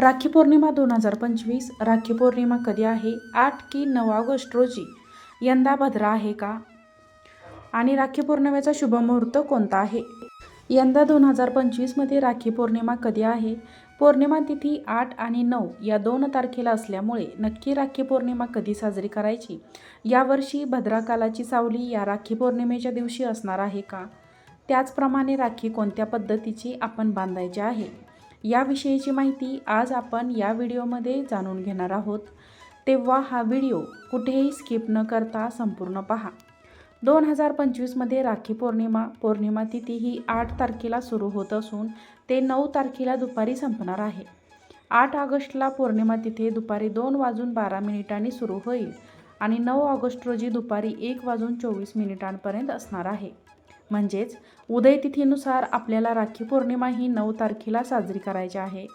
राखी पौर्णिमा दोन हजार पंचवीस. राखी पौर्णिमा कधी आहे? आठ की नऊ ऑगस्ट रोजी. यंदा भद्रा आहे का? आणि राखी पौर्णिमेचा शुभमुहूर्त कोणता आहे? यंदा दोन हजार पंचवीसमध्ये राखी पौर्णिमा कधी आहे? पौर्णिमा तिथी आठ आणि नऊ या दोन तारखेला असल्यामुळे नक्की राखी पौर्णिमा कधी साजरी करायची? यावर्षी भद्राकालाची सावली या राखी पौर्णिमेच्या दिवशी असणार आहे का? त्याचप्रमाणे राखी कोणत्या पद्धतीची आपण बांधायची आहे? याविषयीची माहिती आज आपण या व्हिडिओमध्ये जाणून घेणार आहोत. तेव्हा हा व्हिडिओ कुठेही स्किप न करता संपूर्ण पहा. दोन हजार पंचवीसमध्ये राखी पौर्णिमा पौर्णिमा तिथी ही आठ तारखेला सुरू होत असून ते नऊ तारखेला दुपारी संपणार आहे. आठ ऑगस्टला पौर्णिमा तिथे दुपारी दोन वाजून बारा मिनिटांनी सुरू होईल आणि नऊ ऑगस्ट रोजी दुपारी एक वाजून चोवीस मिनिटांपर्यंत असणार आहे. म्हणजेच उदयतिथीनुसार आपल्याला राखी पौर्णिमा ही नऊ तारखेला साजरी करायची आहे.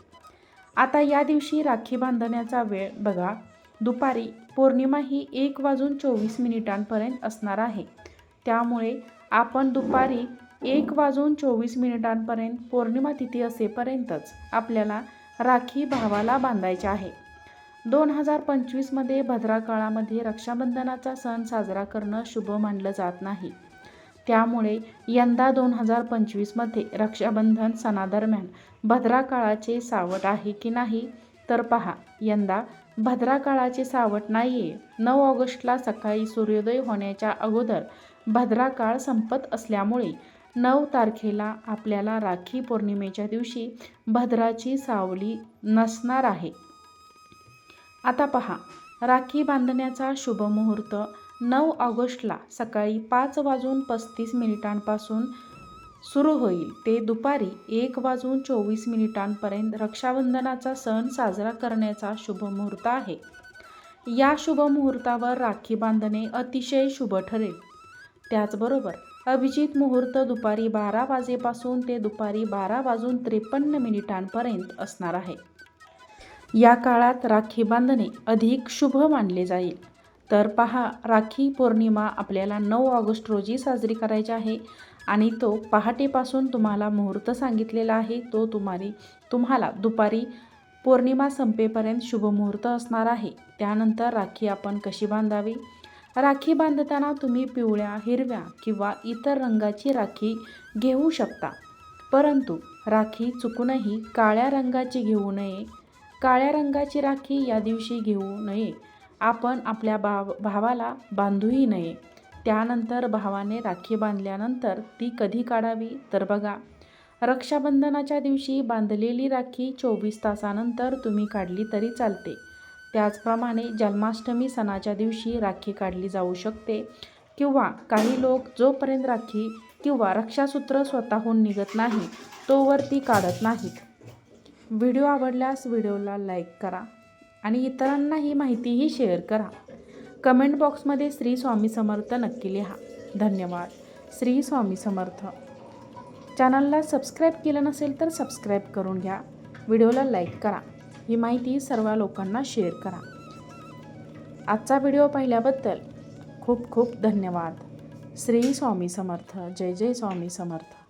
आता या दिवशी राखी बांधण्याचा वेळ बघा. दुपारी पौर्णिमा ही एक वाजून चोवीस मिनिटांपर्यंत असणार आहे. त्यामुळे आपण दुपारी एक वाजून चोवीस मिनिटांपर्यंत पौर्णिमा तिथी असेपर्यंतच आपल्याला राखी भावाला बांधायची आहे. दोन हजार पंचवीसमध्ये भद्रा काळामध्ये रक्षाबंधनाचा सण साजरा करणं शुभ मानलं जात नाही. त्यामुळे यंदा दोन हजार पंचवीसमध्ये रक्षाबंधन सणादरम्यान भद्रा काळाचे सावट आहे की नाही? तर पहा यंदा भद्रा काळाचे सावट नाही आहे नऊ ऑगस्टला सकाळी सूर्योदय होण्याच्या अगोदर भद्रा काळ संपत असल्यामुळे नऊ तारखेला आपल्याला राखी पौर्णिमेच्या दिवशी भद्राची सावली नसणार आहे. आता पहा राखी बांधण्याचा शुभ मुहूर्त नऊ ऑगस्टला सकाळी पाच वाजून पस्तीस मिनिटांपासून सुरू होईल. ते दुपारी एक वाजून चोवीस मिनिटांपर्यंत रक्षाबंधनाचा सण साजरा करण्याचा शुभ मुहूर्त आहे. या शुभ मुहूर्तावर राखी बांधणे अतिशय शुभ ठरेल. त्याचबरोबर अभिजित मुहूर्त दुपारी बारा वाजेपासून ते दुपारी बारा वाजून त्रेपन्न मिनिटांपर्यंत असणार आहे. या काळात राखी बांधणे अधिक शुभ मानले जाईल. तर पहा राखी पौर्णिमा आपल्याला नऊ ऑगस्ट रोजी साजरी करायची आहे आणि तो पहाटेपासून तुम्हाला मुहूर्त सांगितलेला आहे. तो तुम्हाला तुम्हाला दुपारी पौर्णिमा संपेपर्यंत शुभमुहूर्त असणार आहे. त्यानंतर राखी आपण कशी बांधावी? राखी बांधताना तुम्ही पिवळ्या हिरव्या किंवा इतर रंगाची राखी घेऊ शकता. परंतु राखी चुकूनही काळ्या रंगाची घेऊ नये. काळ्या रंगाची राखी या दिवशी घेऊ नये. आपण आपल्या भाव भावाला बांधूही नये. त्यानंतर भावाने राखी बांधल्यानंतर ती कधी काढावी तर बघा. रक्षाबंधनाच्या दिवशी बांधलेली राखी चोवीस तासानंतर तुम्ही काढली तरी चालते. त्याचप्रमाणे जन्माष्टमी सणाच्या दिवशी राखी काढली जाऊ शकते. किंवा काही लोक जोपर्यंत राखी किंवा रक्षासूत्र स्वतःहून निघत नाही तोवर ती काढत नाहीत. व्हिडिओ आवडल्यास व्हिडिओला लाईक करा. आणि इतरांना ही माहितीही शेअर करा. कमेंट बॉक्समध्ये श्री स्वामी समर्थ नक्की लिहा. धन्यवाद. श्री स्वामी समर्थ. चॅनलला सबस्क्राईब केलं नसेल तर सबस्क्राईब करून घ्या. व्हिडिओला लाईक करा. ही माहिती सर्व लोकांना शेअर करा. आजचा व्हिडिओ पाहिल्याबद्दल खूप खूप धन्यवाद. श्री स्वामी समर्थ. जय जय स्वामी समर्थ.